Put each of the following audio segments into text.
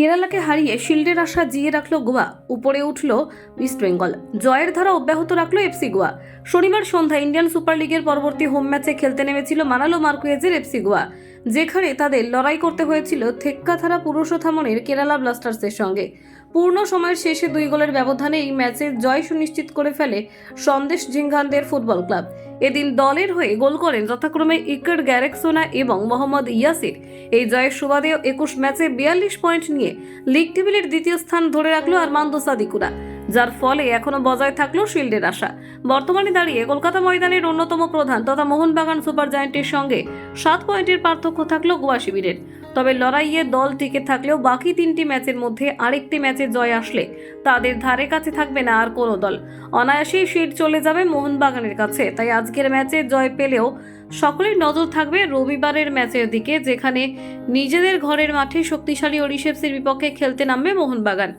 কেরালাকে হারিয়ে শিল্ডের আশা জিয়ে রাখল গোয়া। উপরে উঠল ইস্ট বেঙ্গল। জয়ের ধারা অব্যাহত রাখল এফসি গোয়া। শনিবার সন্ধ্যা ইন্ডিয়ান সুপার লিগের পরবর্তী হোম ম্যাচে খেলতে নেমেছিল মানালো মার্কুয়েজের এফসি গোয়া। যেখানে তাদের লড়াই করতে হয়েছিল থেক্কাথারা পুরুষোথামনের কেরালা ব্লাস্টার্সের সঙ্গে। পূর্ণ সময়ের শেষে দুই গোলের ব্যবধানে এই ম্যাচের জয় সুনিশ্চিত করে ফেলে সন্দেশ জিঙ্গানদের ফুটবল ক্লাব। এদিন দলের হয়ে গোল করেন যথাক্রমে ইকর গ্যারেকসোনা এবং মোহাম্মদ ইয়াসির। এই জয়ের সুবাদে একুশ ম্যাচে বিয়াল্লিশ পয়েন্ট নিয়ে লিগ টেবিলের দ্বিতীয় স্থান ধরে রাখল আরমান্দো সাদিকুরা, যার ফলে এখনও বজায় থাকল শিল্ডের আশা। বর্তমানে দাঁড়িয়ে কলকাতা ময়দানের অন্যতম প্রধান তথা মোহনবাগান সুপার জায়েন্টের সঙ্গে সাত পয়েন্টের পার্থক্য থাকল গোয়া শিবিরের। তবে লড়াইয়ে দল টিকে থাকলেও বাকি তিনটি ম্যাচের মধ্যে আরেকটি ম্যাচে জয় আসলে তাদের ধারে কাছে থাকবে না আর কোনো দল। অনায়াসেই সিট চলে যাবে মোহনবাগানের কাছে। তাই আজকের ম্যাচে জয় পেলেও সকলের নজর থাকবে রবিবারের ম্যাচের দিকে, যেখানে নিজেদের ঘরের মাঠে শক্তিশালী ওড়িশেপসির বিপক্ষে খেলতে নামবে মোহনবাগান।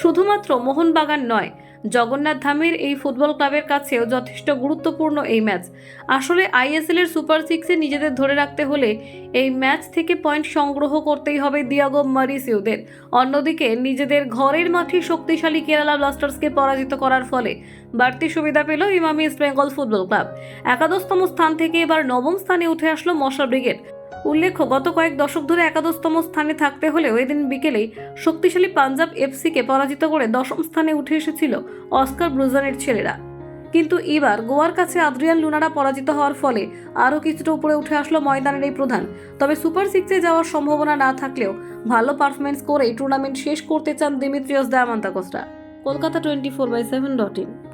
শুধুমাত্র মোহনবাগান নয়, জগন্নাথ ধামের এই ফুটবল ক্লাবের কাছেও যথেষ্ট গুরুত্বপূর্ণ এই ম্যাচ। আসলে আইএসএল এর সুপার সিক্সে নিজেদের ধরে রাখতে হলে এই ম্যাচ থেকে পয়েন্ট সংগ্রহ করতেই হবে দিয়াগো মারিসিউদের। অন্যদিকে নিজেদের ঘরের মাঠে শক্তিশালী কেরালা ব্লাস্টার্সকে পরাজিত করার ফলে বাড়তি সুবিধা পেল Emami East Bengal football club. একাদশতম স্থান থেকে এবার নবম স্থানে উঠে আসলো মশা ব্রিগেড। উল্লেখ্য, গত কয়েক দশক ধরে একাদশতম স্থানে থাকতে হলেও এদিন বিকেলেই শক্তিশালী পাঞ্জাব এফসিকে পরাজিত করে দশম স্থানে উঠে এসেছিল অস্কার ব্রুজানের ছেলেরা। কিন্তু এবার গোয়ার কাছে আদ্রিয়ান লুনারা পরাজিত হওয়ার ফলে আরও কিছুটা উপরে উঠে আসলো ময়দানের এই প্রধান। তবে সুপার সিক্সে যাওয়ার সম্ভাবনা না থাকলেও ভালো পারফরমেন্স করেই টুর্নামেন্ট শেষ করতে চান Dimitrios দায়ামান্তাকোসরা। Kolkata twenty four by seven dot in.